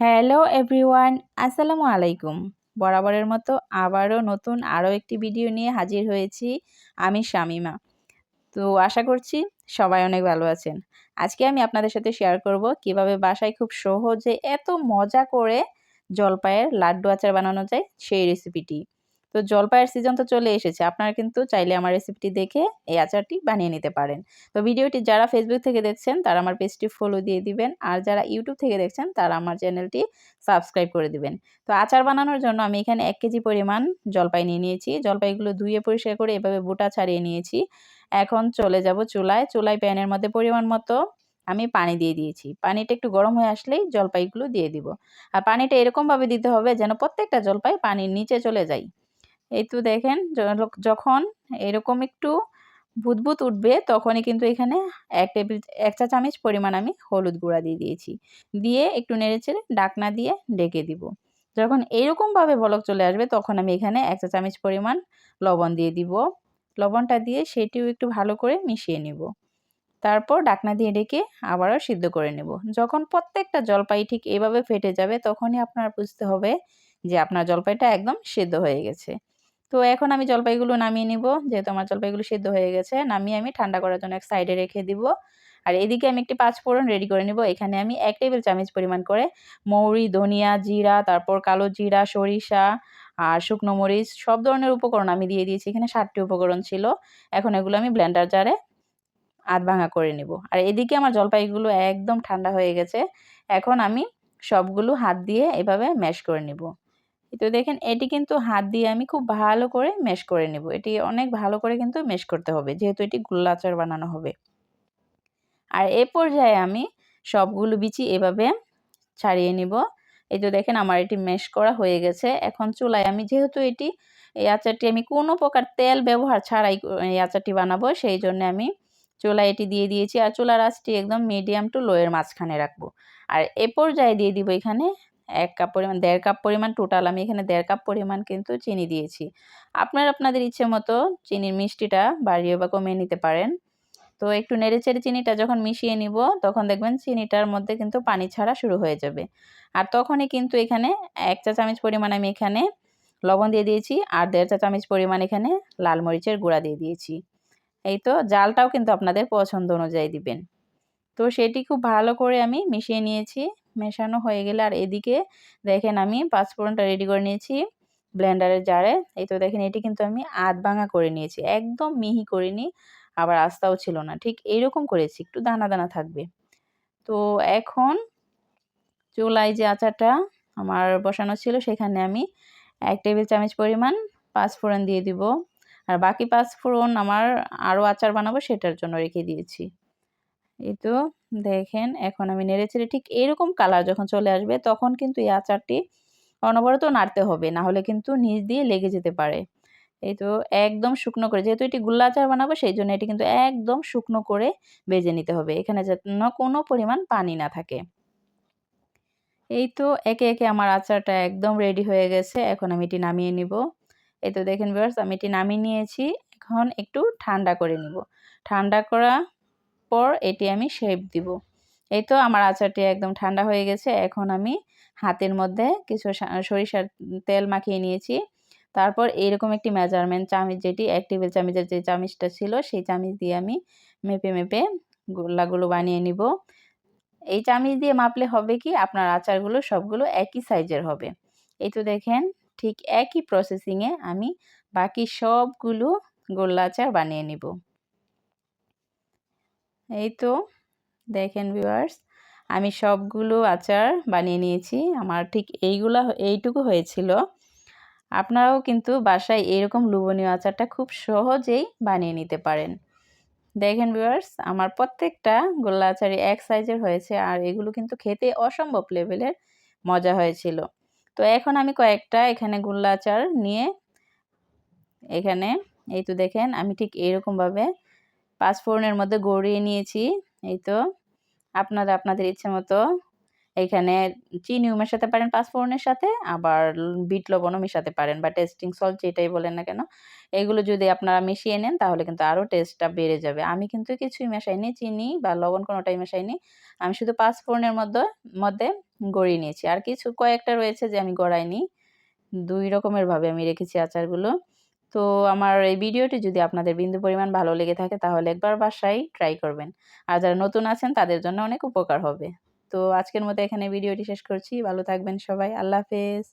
Hello everyone, আসসালামু আলাইকুম। বরাবরের মতো আবারও নতুন আরও একটি ভিডিও নিয়ে হাজির হয়েছি আমি শামিমা। তো আশা করছি সবাই অনেক ভালো আছেন। আজকে আমি আপনাদের সাথে শেয়ার করব কীভাবে বাসায় খুব সহজে এত মজা করে জলপাইয়ের লাড্ডু আচার বানানো যায় সেই রেসিপিটি তো জলপাইয়ের সিজন তো চলে এসেছে। আপনারা কিন্তু চাইলে আমার রেসিপিটি দেখে এই আচারটি বানিয়ে নিতে পারেন। তো ভিডিওটি যারা ফেসবুক থেকে দেখছেন, তারা আমার পেজটি ফলো দিয়ে দিবেন। আর যারা ইউটিউব থেকে দেখছেন, তারা আমার চ্যানেলটি সাবস্ক্রাইব করে দিবেন। তো আচার বানানোর জন্য আমি এখানে এক কেজি পরিমাণ জলপাই নিয়ে নিয়েছি। জলপাইগুলো ধুয়ে পরিষ্কার করে এভাবে বুটা ছাড়িয়ে নিয়েছি। এখন চলে যাব চুলায়। চুলায় প্যানের মধ্যে পরিমাণ মতো আমি পানি দিয়ে দিয়েছি। পানিটা একটু গরম হয়ে আসলেই জলপাইগুলো দিয়ে দিব। আর পানিটা এরকমভাবে দিতে হবে যেন প্রত্যেকটা জলপাই পানির নিচে চলে যায়। এই তো দেখেন যখন এরকম একটু ভুতভুত উঠবে, তখনই কিন্তু এখানে এক টেবিল, এক চা চামচ পরিমাণ আমি হলুদ গুঁড়া দিয়ে দিয়েছি। দিয়ে একটু নেড়েচেড়ে ডাকনা দিয়ে ডেকে দিব। যখন এইরকমভাবে বলক চলে আসবে, তখন আমি এখানে এক চা চামচ পরিমাণ লবণ দিয়ে দিব। লবণটা দিয়ে সেটিও একটু ভালো করে মিশিয়ে নিব। তারপর ডাকনা দিয়ে ডেকে আবারও সিদ্ধ করে নেব। যখন প্রত্যেকটা জলপাই ঠিক এভাবে ফেটে যাবে, তখনই আপনার বুঝতে হবে যে আপনার জলপাইটা একদম সিদ্ধ হয়ে গেছে। তো এখন আমি জলপাইগুলো নামিয়ে নিব, যেহেতু আমার জলপাইগুলো সিদ্ধ হয়ে গেছে, নামিয়ে আমি ঠান্ডা করার জন্য এক সাইডে রেখে দিব। আর এদিকে আমি একটি পাঁচ ফোড়ন রেডি করে নিব, এখানে আমি এক টেবিল চামচ পরিমাণ করে মৌরি, ধনিয়া জিরা, তারপর কালো জিরা, সরিষা আর শুকনো মরিচ, সব ধরনের উপকরণ আমি দিয়ে দিয়েছি, এখানে ষাটটি উপকরণ ছিল। এখন এগুলো আমি ব্লেন্ডার জারে আধ ভাঙা করে নিব। আর এদিকে আমার জলপাইগুলো একদম ঠান্ডা হয়ে গেছে, এখন আমি সবগুলো হাত দিয়ে এভাবে ম্যাশ করে নিব। তো দেখেন এটি কিন্তু হাত দিয়ে আমি খুব ভালো করে মেশ করে নেব। এটি অনেক ভালো করে কিন্তু মেশ করতে হবে, যেহেতু এটি গোল্লা আচার বানানো হবে। আর এ পর্যায়ে আমি সবগুলো বিচি এভাবে ছাড়িয়ে নিব। এই তো দেখেন আমার এটি মেশ করা হয়ে গেছে। এখন চুলায় আমি যেহেতু এটি, এই আচারটি আমি কোনো প্রকার তেল ব্যবহার ছাড়াই এই আচারটি বানাবো, সেই জন্য আমি চুলায় এটি দিয়ে দিয়েছি। আর চুলার আঁচটি একদম মিডিয়াম টু লোয়ের মাঝখানে রাখব। আর এ পর্যায়ে দিয়ে দিব এখানে এক কাপ পরিমাণ, দেড় কাপ পরিমাণ টোটাল আমি এখানে দেড় কাপ পরিমাণ কিন্তু চিনি দিয়েছি। আপনার আপনাদের ইচ্ছে মতো চিনির মিষ্টিটা বাড়িয়ে বা কমিয়ে নিতে পারেন। তো একটু নেড়ে চেড়ে চিনিটা যখন মিশিয়ে নিব, তখন দেখবেন চিনিটার মধ্যে কিন্তু পানি ছাড়া শুরু হয়ে যাবে। আর তখনই কিন্তু এখানে এক চা চামচ পরিমাণ আমি এখানে লবণ দিয়ে দিয়েছি আর দেড় চা চামচ পরিমাণ এখানে লাল মরিচের গুঁড়া দিয়ে দিয়েছি। এই তো জালটাও কিন্তু আপনাদের পছন্দ অনুযায়ী দিবেন। তো সেটি খুব ভালো করে আমি মিশিয়ে নিয়েছি। মেশানো হয়ে গেলে আর এদিকে দেখেন আমি পাঁচফোড়নটা রেডি করে নিয়েছি ব্লেন্ডারের জারে এই তো দেখেন, এটি কিন্তু আমি আধ ভাঙা করে নিয়েছি। একদম মিহি করিনি, আবার আস্তাও ছিল না। ঠিক এইরকম করেছি, একটু দানা দানা থাকবে। তো এখন চুলায় যে আচারটা আমার বসানো ছিল, সেখানে আমি এক টেবিল চামচ পরিমাণ পাঁচফোড়ন দিয়ে দিব। আর বাকি পাঁচফোড়ন আমার আরও আচার বানাবো, সেটার জন্য রেখে দিয়েছি। এই তো দেখেন, এখন আমি নেড়েচেড়ে ঠিক এরকম কালার যখন চলে আসবে, তখন কিন্তু এই আচারটি অনবরত নাড়তে হবে, না হলে কিন্তু নিচ দিয়ে লেগে যেতে পারে। এই তো একদম শুকনো করে, যেহেতু এটি গুল্লা আচার বানাবো, সেই জন্য এটি কিন্তু একদম শুকনো করে বেজে নিতে হবে, এখানে যেন কোনো পরিমাণ পানি না থাকে। এই তো একে একে আমার আচারটা একদম রেডি হয়ে গেছে, এখন আমি এটি নামিয়ে নিব। এই তো দেখেন ভিউয়ার্স আমি এটি নামিয়ে নিয়েছি, এখন একটু ঠান্ডা করে নিব। ঠান্ডা করা পর এটি আমি শেপ দিব। এই তো আমার আচারটি একদম ঠান্ডা হয়ে গেছে, এখন আমি হাতের মধ্যে কিছু সরিষার তেল মাখিয়ে নিয়েছি। তারপর এইরকম একটি মেজারমেন্ট চামিচ যেটি এক টেবিল চামিচের যে চামিচটা ছিল, সেই চামিচ দিয়ে আমি মেপে মেপে গোল্লাগুলো বানিয়ে নিব। এই চামিচ দিয়ে মাপলে হবে কি, আপনার আচারগুলো সবগুলো একই সাইজের হবে। এই তো দেখেন, ঠিক একই প্রসেসিংয়ে আমি বাকি সবগুলো গোল্লা আচার বানিয়ে নিব। এই তো, দেখেন ভিউয়ার্স আমি সবগুলো আচার বানিয়ে নিয়েছি। আমার ঠিক এইগুলো এইটুকু হয়েছিল। আপনারাও কিন্তু বাসায় এরকম লুবনীয় আচারটা খুব সহজেই বানিয়ে নিতে পারেন। দেখেন ভিউয়ার্স আমার প্রত্যেকটা গোল্লা আচারই এক সাইজের হয়েছে আর এগুলো কিন্তু খেতে অসম্ভব লেভেলের মজা হয়েছিল। তো এখন আমি কয়েকটা এখানে গোল্লা আচার নিয়ে, এখানে, এই তো দেখেন, আমি ঠিক এরকমভাবে পাঁচফোড়নের মধ্যে গড়িয়ে নিয়েছি। এই তো, আপনারা আপনাদের ইচ্ছে মতো এখানে চিনিও মেশাতে পারেন পাঁচ পাঁচফোড়নের সাথে, আবার বিট লবণও মেশাতে পারেন বা টেস্টিং সল্ট যেটাই বলেন না কেন, এগুলো যদি আপনারা মিশিয়ে নেন তাহলে কিন্তু আরও টেস্টটা বেড়ে যাবে। আমি কিন্তু কিছুই মেশাইনি, চিনি বা লবণ কোনোটাই মেশাইনি, আমি শুধু পাঁচ পাঁচফোড়নের মধ্যে মধ্যে গড়িয়ে নিয়েছি। আর কিছু কয়েকটা রয়েছে যে আমি গড়াইনি, দুই রকমের ভাবে আমি রেখেছি আচারগুলো। তো আমার এই ভিডিওটি যদি আপনাদের বিন্দু পরিমাণ ভালো লেগে থাকে, তাহলে একবার বাসায় ট্রাই করবেন। আর যারা নতুন আছেন, তাদের জন্য অনেক উপকার হবে। তো আজকের মতো এখানে ভিডিওটি শেষ করছি। ভালো থাকবেন সবাই। আল্লাহ হাফেজ।